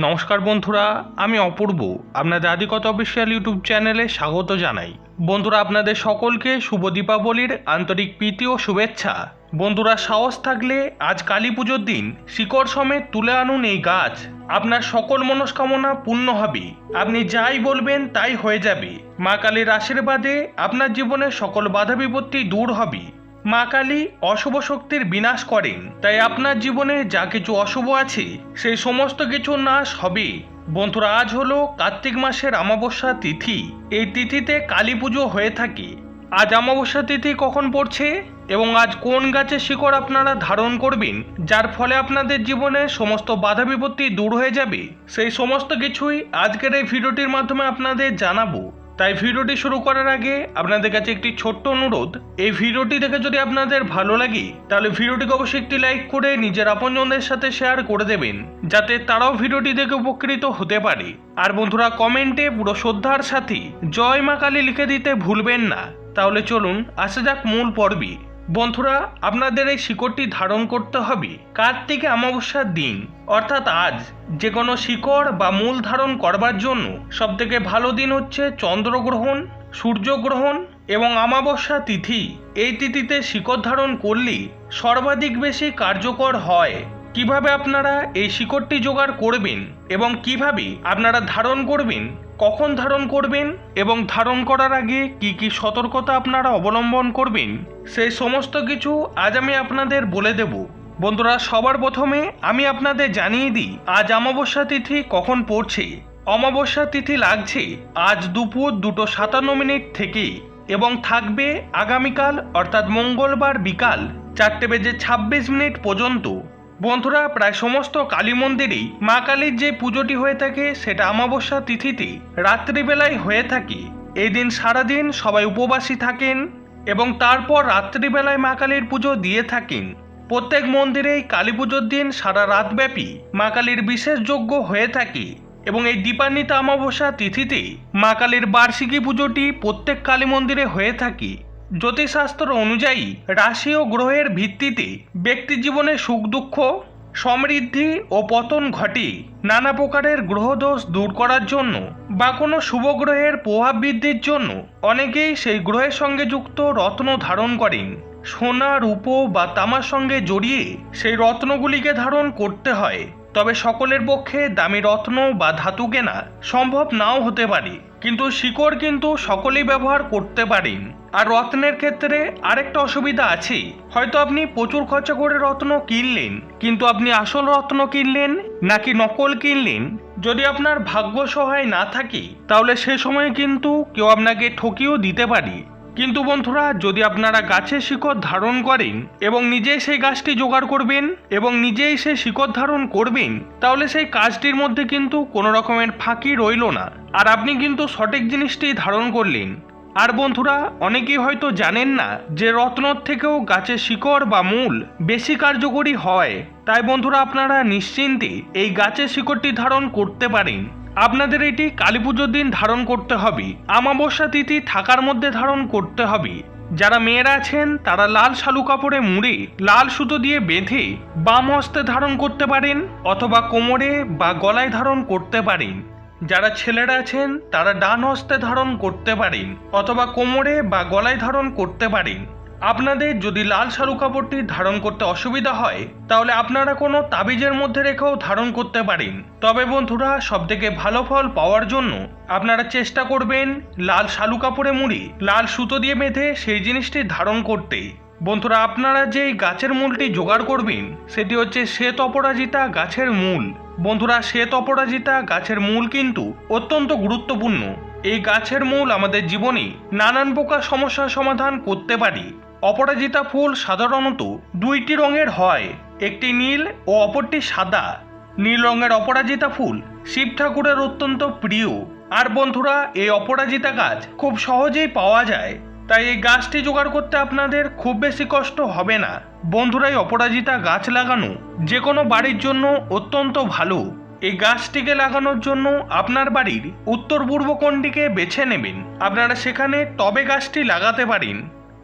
নমস্কার বন্ধুরা, আমি অপূর্ব। আপনাদের আদিকত অফিসিয়াল ইউটিউব চ্যানেলে স্বাগত জানাই। বন্ধুরা, আপনাদের সকলকে শুভ দীপাবলির আন্তরিক প্রীতি ও শুভেচ্ছা। বন্ধুরা, সাহস থাকলে আজ কালী পুজোর দিন শিকড় সমেত তুলে আনুন এই গাছ। আপনার সকল মনস্কামনা পূর্ণ হবে। আপনি যাই বলবেন, তাই হয়ে যাবে। মা কালীর আশীর্বাদে আপনার জীবনের সকল বাধা বিপত্তি দূর হবে। মা কালী অশুভ শক্তির বিনাশ করেন, তাই আপনার জীবনে যা কিছু অশুভ আছে, সেই সমস্ত কিছু নাশ হবে। বন্ধুরা, আজ হলো কার্তিক মাসের অমাবস্যা তিথি। এই তিথিতে কালী পুজো হয়ে থাকে। আজ অমাবস্যা তিথি কখন পড়ছে এবং আজ কোন গাছের শিকড় আপনারা ধারণ করবেন, যার ফলে আপনাদের জীবনে সমস্ত বাধা বিপত্তি দূর হয়ে যাবে, সেই সমস্ত কিছুই আজকের এই ভিডিওটির মাধ্যমে আপনাদের জানাব। তাই ভিডিওটি শুরু করার আগে আপনাদের কাছে একটি ছোট্ট অনুরোধ। এই ভিডিওটি দেখে যদি আপনাদের ভালো লাগে, তাহলে ভিডিওটিকে অবশ্যই একটি লাইক করে নিজের আপনজনদের সাথে শেয়ার করে দেবেন, যাতে তারাও ভিডিওটি দেখে উপকৃত হতে পারে। আর বন্ধুরা, কমেন্টে পুরো শ্রদ্ধার সাথে জয় মা কালী লিখে দিতে ভুলবেন না। তাহলে চলুন, আসা যাক মূল পর্বে। বন্ধুরা, আপনাদের এই শিকড়টি ধারণ করতে হবে কার্তিকে অমাবস্যার দিন। অর্থাৎ আজ যে কোনো শিকড় বা মূল ধারণ করবার জন্য সবথেকে ভালো দিন হচ্ছে চন্দ্রগ্রহণ, সূর্যগ্রহণ এবং অমাবস্যা তিথি। এই তিথিতে শিকড় ধারণ করলে সর্বাধিক বেশি কার্যকর হয়। কীভাবে আপনারা এই শিকড়টি জোগাড় করবেন এবং কীভাবে আপনারা ধারণ করবেন, কখন ধারণ করবেন এবং ধারণ করার আগে কি কি সতর্কতা আপনারা অবলম্বন করবেন, সেই সমস্ত কিছু আজ আমি আপনাদের বলে দেব। বন্ধুরা, সবার প্রথমে আমি আপনাদের জানিয়ে দিই, আজ অমাবস্যা তিথি কখন পড়ছে? অমাবস্যা তিথি লাগছে আজ দুপুর দুটো সাতান্ন মিনিট থেকে এবং থাকবে আগামীকাল, অর্থাৎ মঙ্গলবার বিকাল চারটে বেজে ছাব্বিশ মিনিট পর্যন্ত। বন্ধুরা, প্রায় সমস্ত কালী মন্দিরেই মা কালীর যে পুজোটি হয়ে থাকে, সেটা অমাবস্যা তিথিতে রাত্রিবেলায় হয়ে থাকে। এই দিন সারাদিন সবাই উপবাসী থাকেন এবং তারপর রাত্রিবেলায় মা কালীর পুজো দিয়ে থাকেন। প্রত্যেক মন্দিরেই কালী পুজোর দিন সারা রাতব্যাপী মা কালীর বিশেষ যজ্ঞ হয়ে থাকে এবং এই দীপান্বিতা অমাবস্যা তিথিতে মা কালীর বার্ষিকী পুজোটি প্রত্যেক কালী মন্দিরে হয়ে থাকে। জ্যোতিষশাস্ত্র অনুযায়ী রাশি ও গ্রহের ভিত্তিতে ব্যক্তি জীবনে সুখ, দুঃখ, সমৃদ্ধি ও পতন ঘটে নানা প্রকারের গ্রহদোষ দূর করার জন্য বা কোনো শুভ গ্রহের প্রভাব বৃদ্ধির জন্য অনেকেই সেই গ্রহের সঙ্গে যুক্ত রত্ন ধারণ করেন। সোনা, রূপো বা তামার সঙ্গে জড়িয়ে সেই রত্নগুলিকে ধারণ করতে হয়। তবে সকলের পক্ষে দামি রত্ন বা ধাতু কেনা সম্ভব নাও হতে পারে। কিন্তু শিকড় কিন্তু সকলেই ব্যবহার করতে পারেন। আর রত্নের ক্ষেত্রে আরেকটা অসুবিধা আছে। হয়তো আপনি প্রচুর খরচা করে রত্ন কিনলেন, কিন্তু আপনি আসল রত্ন কিনলেন নাকি নকল কিনলেন? যদি আপনার ভাগ্য সহায় না থাকে, তাহলে সে সময় কিন্তু কেউ আপনাকে ঠকিয়েও দিতে পারে। কিন্তু বন্ধুরা, যদি আপনারা গাছের শিকড় ধারণ করেন এবং নিজেই সেই গাছটি জোগাড় করবেন এবং নিজেই সেই শিকড় ধারণ করবেন, তাহলে সেই কাজটির মধ্যে কিন্তু কোনো রকমের ফাঁকি রইল না। আর আপনি কিন্তু সঠিক জিনিসটি ধারণ করলেন। আর বন্ধুরা, অনেকেই হয়তো জানেন না যে রত্নর থেকেও গাছের শিকড় বা মূল বেশি কার্যকরী হয়। তাই বন্ধুরা, আপনারা নিশ্চিন্তে এই গাছের শিকড়টি ধারণ করতে পারেন। আপনাদের এটি কালী পুজোর দিন ধারণ করতে হবে। আমাবস্যা তিথি থাকার মধ্যে ধারণ করতে হবে। যারা মেয়েরা আছেন, তারা লাল শালু কাপড়ে মুড়ে, লাল সুতো দিয়ে বেঁধে, বাম হস্তে ধারণ করতে পারেন অথবা কোমরে বা গলায় ধারণ করতে পারেন। যারা ছেলেরা আছেন, তারা ডান হস্তে ধারণ করতে পারেন অথবা কোমরে বা গলায় ধারণ করতে পারেন। আপনাদের যদি লাল শালু কাপড়টি ধারণ করতে অসুবিধা হয়, তাহলে আপনারা কোনো তাবিজের মধ্যে রেখেও ধারণ করতে পারেন। তবে বন্ধুরা, সবথেকে ভালো ফল পাওয়ার জন্য আপনারা চেষ্টা করবেন লাল শালু কাপড়ে মুড়ি, লাল সুতো দিয়ে বেঁধে সেই জিনিসটি ধারণ করতে। বন্ধুরা, আপনারা যেই গাছের মূলটি জোগাড় করবেন, সেটি হচ্ছে শ্বেত অপরাজিতা গাছের মূল। বন্ধুরা, শ্বেত অপরাজিতা গাছের মূল কিন্তু অত্যন্ত গুরুত্বপূর্ণ। এই গাছের মূল আমাদের জীবনে নানান প্রকার সমস্যার সমাধান করতে পারি। অপরাজিতা ফুল সাধারণত দুইটি রঙের হয়, একটি নীল ও অপরটি সাদা। নীল রঙের অপরাজিতা ফুল শিব ঠাকুরের অত্যন্ত প্রিয়। আর বন্ধুরা, এই অপরাজিতা গাছ খুব সহজেই পাওয়া যায়, তাই এই গাছটি জোগাড় করতে আপনাদের খুব বেশি কষ্ট হবে না। বন্ধুরা, এই অপরাজিতা গাছ লাগানো যে কোনো বাড়ির জন্য অত্যন্ত ভালো। এই গাছটিকে লাগানোর জন্য আপনার বাড়ির উত্তর পূর্ব কোণটিকে বেছে নেবেন। আপনারা সেখানে টবে গাছটি লাগাতে পারেন।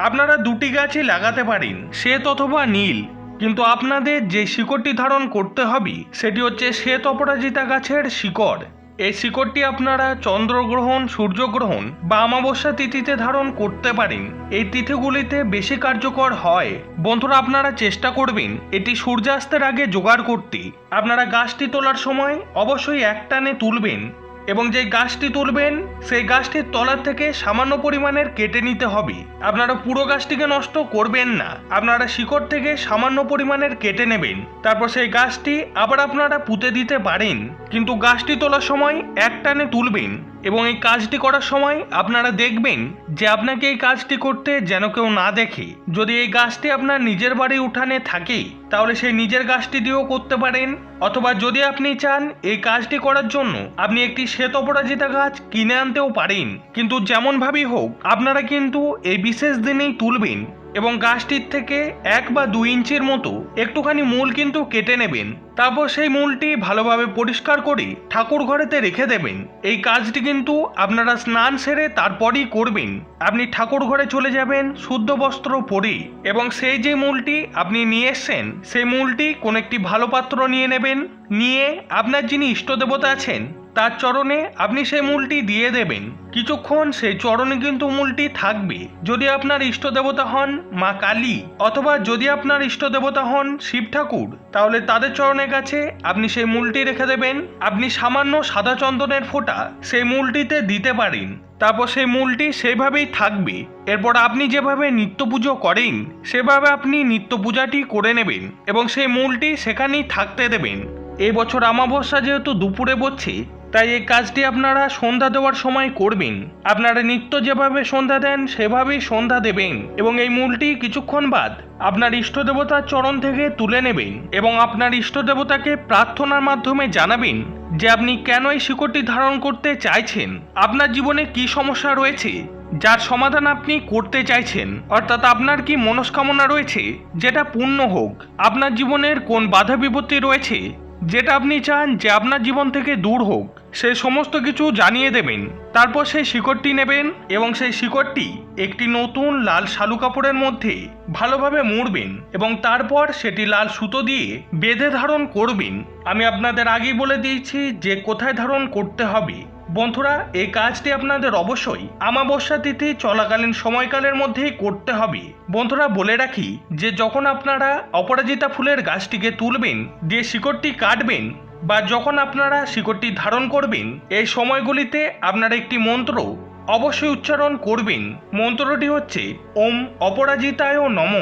আপনারা দুটি গাছই লাগাতে পারেন। শ্বেত অথবা নীল। কিন্তু আপনাদের যে শিকড়টি ধারণ করতে হবে, সেটি হচ্ছে শ্বেত অপরাজিতা গাছের শিকড়। এই শিকড়টি আপনারা চন্দ্রগ্রহণ, সূর্যগ্রহণ বা অমাবস্যা তিথিতে ধারণ করতে পারেন। এই তিথিগুলিতে বেশি কার্যকর হয়। বন্ধুরা, আপনারা চেষ্টা করবেন এটি সূর্যাস্তের আগে জোগাড় করতে। আপনারা গাছটি তোলার সময় অবশ্যই এক টানে তুলবেন। এবং যে গাছটি তুলবেন, সেই গাছটির তলার থেকে সামান্য পরিমাণের কেটে নিতে হবে। আপনারা পুরো গাছটিকে নষ্ট করবেন না। আপনারা শিকড় থেকে সামান্য পরিমাণের কেটে নেবেন। তারপর সেই গাছটি আবার আপনারা পুঁতে দিতে পারেন। কিন্তু গাছটি তোলার সময় এক টানে তুলবেন। এবং এই কাজটি করার সময় আপনারা দেখবেন যে আপনাকে এই কাজটি করতে যেন কেউ না দেখে। যদি এই গাছটি আপনার নিজের বাড়ি উঠানে থাকে, তাহলে সেই নিজের গাছটি দিয়েও করতে পারেন। অথবা যদি আপনি চান এই কাজটি করার জন্য আপনি একটি শ্বেত অপরাজিতা গাছ কিনে আনতেও পারেন। কিন্তু যেমনভাবেই হোক, আপনারা কিন্তু এই বিশেষ দিনেই তুলবেন এবং গাছটির থেকে এক বা দুই ইঞ্চির মতো একটুখানি মূল কিন্তু কেটে নেবেন। তারপর সেই মূলটি ভালোভাবে পরিষ্কার করে ঠাকুর ঘরেতে রেখে দেবেন। এই কাজটি কিন্তু আপনারা স্নান সেরে তারপরই করবেন। আপনি ঠাকুর ঘরে চলে যাবেন শুদ্ধ বস্ত্র পরে এবং সেই যে মূলটি আপনি নিয়ে এসছেন, সেই মূলটি কোন একটি ভালো পাত্র নিয়ে নেবেন। নিয়ে আপনার যিনি ইষ্ট দেবতা আছেন তার চরণে আপনি সেই মূলটি দিয়ে দেবেন। কিছুক্ষণ সেই চরণে কিন্তু মূলটি থাকবে। যদি আপনার ইষ্ট দেবতা হন মা কালী, অথবা যদি আপনার ইষ্ট দেবতা হন শিব ঠাকুর, তাহলে তাদের চরণের কাছে আপনি সেই মূলটি রেখে দেবেন। আপনি সামান্য সাদা চন্দনের ফোঁটা সেই মূলটিতে দিতে পারেন। তারপর সেই মূলটি সেভাবেই থাকবে। এরপর আপনি যেভাবে নিত্য পুজো করেন, সেভাবে আপনি নিত্য পূজাটি করে নেবেন এবং সেই মূলটি সেখানেই থাকতে দেবেন। এই বছর আমাবস্যা যেহেতু দুপুরে বসছে তাই এই কাজটি আপনারা সন্ধ্যা দেওয়ার সময় করবেন। আপনারা নিত্য যেভাবে সন্ধ্যা দেন, সেভাবেই সন্ধ্যা দেবেন এবং এই মূলটি কিছুক্ষণ বাদ আপনার ইষ্ট দেবতার চরণ থেকে তুলে নেবেন এবং আপনার ইষ্ট দেবতাকে প্রার্থনার মাধ্যমে জানাবেন যে আপনি কেন এই শিকড়টি ধারণ করতে চাইছেন, আপনার জীবনে কি সমস্যা রয়েছে, যার সমাধান আপনি করতে চাইছেন, অর্থাৎ আপনার কি মনস্কামনা রয়েছে, যেটা পূর্ণ হোক, আপনার জীবনের কোন বাধা বিপত্তি রয়েছে যেটা আপনি চান যে আপনার জীবন থেকে দূর হোক, সে সমস্ত কিছু জানিয়ে দেবেন। তারপর সেই শিকড়টি নেবেন এবং সেই শিকড়টি একটি নতুন লাল শালু কাপড়ের মধ্যে ভালোভাবে মুড়বেন এবং তারপর সেটি লাল সুতো দিয়ে বেঁধে ধারণ করবেন। আমি আপনাদের আগেই বলে দিয়েছি যে কোথায় ধারণ করতে হবে। বন্ধুরা, এই কাজটি আপনাদের অবশ্যই আমাবস্যা তিথি চলাকালীন সময়কালের মধ্যেই করতে হবে। বন্ধুরা, বলে রাখি যে যখন আপনারা অপরাজিতা ফুলের গাছটিকে তুলবেন, দিয়ে শিকড়টি কাটবেন, বা যখন আপনারা শিকড়টি ধারণ করবেন, এই সময়গুলিতে আপনারা একটি মন্ত্র অবশ্যই উচ্চারণ করবেন। মন্ত্রটি হচ্ছে, ওম অপরাজিতায় নম।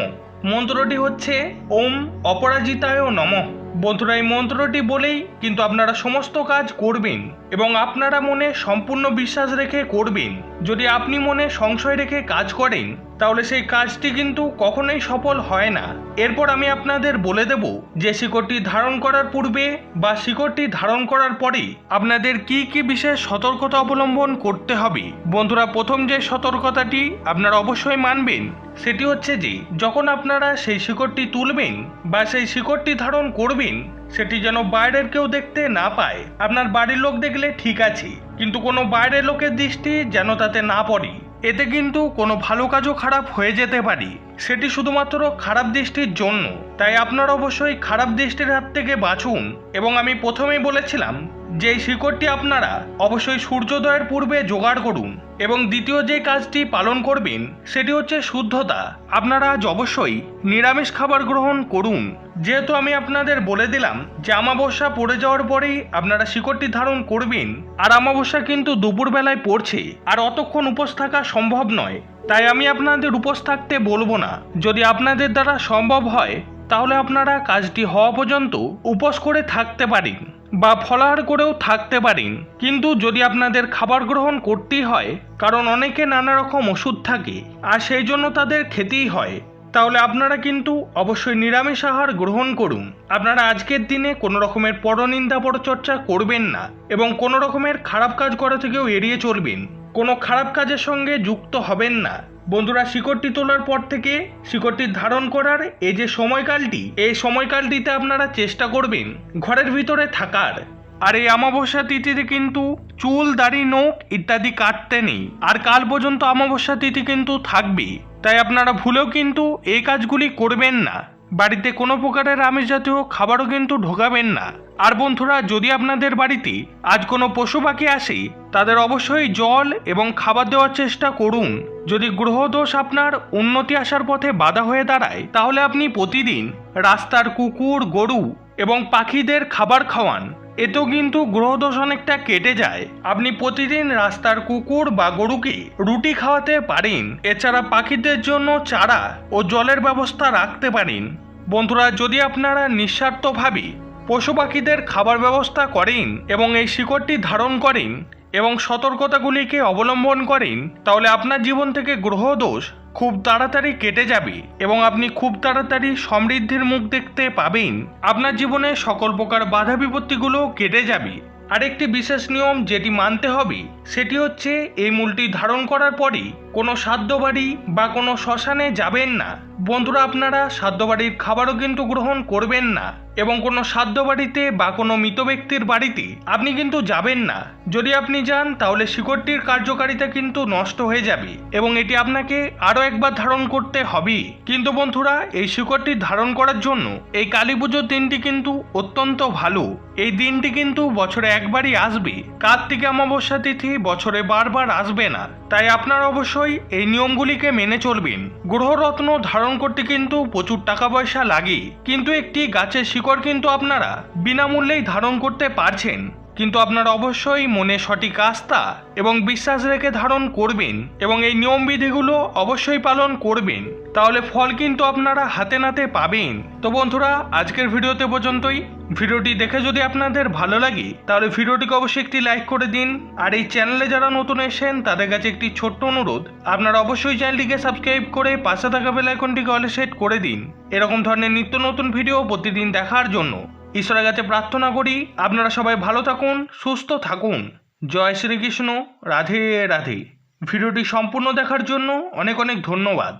মন্ত্রটি হচ্ছে, ওম অপরাজিতায় নম। বন্ধুরা, এই মন্ত্রটি বলেই কিন্তু আপনারা সমস্ত কাজ করবেন এবং আপনারা মনে সম্পূর্ণ বিশ্বাস রেখে করবেন। যদি আপনি মনে সংশয় রেখে কাজ করেন, তাহলে সেই কাজটি কিন্তু কখনোই সফল হয় না। এরপর আমি আপনাদের বলে দেব যে শিকড়টি ধারণ করার পূর্বে বা শিকড়টি ধারণ করার পরে আপনাদের কি কি বিশেষ সতর্কতা অবলম্বন করতে হবে। বন্ধুরা, প্রথম যে সতর্কতাটি আপনারা অবশ্যই মানবেন, সেটি হচ্ছে যে যখন আপনারা সেই শিকড়টি তুলবেন বা সেই শিকড়টি ধারণ করবেন সেটি যেন বাইরের কেউ দেখতে না পায়। আপনার বাড়ির লোক দেখলে ঠিক আছে, কিন্তু কোনো বাইরের লোকের দৃষ্টি যেন তাতে না পড়ে। এতে কিন্তু কোনো ভালো কাজও খারাপ হয়ে যেতে পারে। সেটি শুধুমাত্র খারাপ দৃষ্টির জন্য। তাই আপনারা অবশ্যই খারাপ দৃষ্টির হাত থেকে বাঁচুন। এবং আমি প্রথমেই বলেছিলাম যে শিকড়টি আপনারা অবশ্যই সূর্যোদয়ের পূর্বে জোগাড় করুন। এবং দ্বিতীয় যে কাজটি পালন করবেন, সেটি হচ্ছে শুদ্ধতা। আপনারা আজ অবশ্যই নিরামিষ খাবার গ্রহণ করুন। যেহেতু আমি আপনাদের বলে দিলাম যে আমাবস্যা পড়ে যাওয়ার পরেই আপনারা শিকড়টি ধারণ করবেন, আর আমাবস্যা কিন্তু দুপুরবেলায় পড়ছে, আর অতক্ষণ উপোস থাকা সম্ভব নয়। তাই আমি আপনাদের উপোস থাকতে বলব না। যদি আপনাদের দ্বারা সম্ভব হয়, তাহলে আপনারা কাজটি হওয়া পর্যন্ত উপোস করে থাকতে পারেন, বা ফলাহার করেও থাকতে পারেন। কিন্তু যদি আপনাদের খাবার গ্রহণ করতেই হয়, কারণ অনেকে নানা রকম ওষুধ থাকে, আর সেই জন্য তাদের খেতেই হয়। তাহলে আপনারা কিন্তু অবশ্যই নিরামিষ আহার গ্রহণ করুন। আপনারা আজকের দিনে কোনো রকমের পরনিন্দা পরচর্চা করবেন না এবং কোনো রকমের খারাপ কাজ করা থেকেও এড়িয়ে চলবেন। কোনো খারাপ কাজের সঙ্গে যুক্ত হবেন না। বন্ধুরা, শিকড়টি তোলার পর থেকে শিকড়টি ধারণ করার এই যে সময়কালটি, এই সময়কালটিতে আপনারা চেষ্টা করবেন ঘরের ভিতরে থাকার। আর এই অমাবস্যা তিথিতে কিন্তু চুল, দাড়ি, নোখ ইত্যাদি কাটতে নেই। আর কাল পর্যন্ত অমাবস্যা তিথি কিন্তু থাকবে তাই আপনারা ভুলেও কিন্তু এই কাজগুলি করবেন না। বাড়িতে কোনো প্রকারের আমিষ জাতীয় খাবারও কিন্তু ঢোকাবেন না। আর বন্ধুরা, যদি আপনাদের বাড়িতে আজ কোনো পশু পাখি আসে, তাদের অবশ্যই জল এবং খাবার দেওয়ার চেষ্টা করুন। যদি গ্রহদোষ আপনার উন্নতি আসার পথে বাধা হয়ে দাঁড়ায়, তাহলে আপনি প্রতিদিন রাস্তার কুকুর, গরু এবং পাখিদের খাবার খাওয়ান। এতেও কিন্তু গ্রহদোষ অনেকটা কেটে যায়। আপনি প্রতিদিন রাস্তার কুকুর বা গরুকে রুটি খাওয়াতে পারেন। এছাড়া পাখিদের জন্য চারা ও জলের ব্যবস্থা রাখতে পারেন। বন্ধুরা, যদি আপনারা নিঃস্বার্থভাবে পশু পাখিদের খাবার ব্যবস্থা করেন এবং এই শিকড়টি ধারণ করেন এবং সতর্কতাগুলিকে অবলম্বন করেন, তাহলে আপনার জীবন থেকে গ্রহদোষ খুব তাড়াতাড়ি কেটে যাবে এবং আপনি খুব তাড়াতাড়ি সমৃদ্ধির মুখ দেখতে পাবেন। আপনার জীবনে সকল প্রকার বাধা বিপত্তিগুলো কেটে যাবে। আরেকটি বিশেষ নিয়ম যেটি মানতে হবে, সেটি হচ্ছে এই মূলটি ধারণ করার পরে কোনো সাধ্য বাড়ি বা কোনো শ্মশানে যাবেন না। বন্ধুরা, আপনারা সাধ্য বাড়ির খাবারও কিন্তু গ্রহণ করবেন না এবং কোনো সাধ্য বাড়িতে বা কোনো মৃত ব্যক্তির বাড়িতে আপনি কিন্তু যাবেন না। যদি আপনি যান, তাহলে শিকড়টির কার্যকারিতা কিন্তু নষ্ট হয়ে যাবে এবং এটি আপনাকে আরও একবার ধারণ করতে হবে। কিন্তু বন্ধুরা, এই শিকড়টি ধারণ করার জন্য এই কালী পুজোর দিনটি কিন্তু অত্যন্ত ভালো। এই দিনটি কিন্তু বছরে একবারই আসবে। কার্তিক অমাবস্যা তিথি বছরে বারবার আসবে না। তাই আপনারা অবশ্যই এই নিয়মগুলিকে মেনে চলবেন। গ্রহরত্ন ধারণ করতে কিন্তু প্রচুর টাকা পয়সা লাগে। কিন্তু একটি গাছের শিকড় কিন্তু আপনারা বিনামূল্যেই ধারণ করতে পারছেন। কিন্তু আপনারা অবশ্যই মনে সঠিক আস্থা এবং বিশ্বাস রেখে ধারণ করবেন এবং এই নিয়মবিধিগুলো অবশ্যই পালন করবেন। তাহলে ফল কিন্তু আপনারা হাতে নাতে পাবেন। তো বন্ধুরা, আজকের ভিডিওতে পর্যন্তই। ভিডিওটি দেখে যদি আপনাদের ভালো লাগে, তাহলে ভিডিওটিকে অবশ্যই একটি লাইক করে দিন। আর এই চ্যানেলে যারা নতুন এসেছেন, তাদের কাছে একটি ছোট্ট অনুরোধ। আপনারা অবশ্যই চ্যানেলটিকে সাবস্ক্রাইব করে পাশে থাকা বেল আইকনটিকে অলে সেট করে দিন। এরকম ধরনের নিত্য নতুন ভিডিও প্রতিদিন দেখার জন্য ঈশ্বরের কাছে প্রার্থনা করি, আপনারা সবাই ভালো থাকুন, সুস্থ থাকুন। জয় শ্রীকৃষ্ণ, রাধে রাধে। ভিডিওটি সম্পূর্ণ দেখার জন্য অনেক অনেক ধন্যবাদ।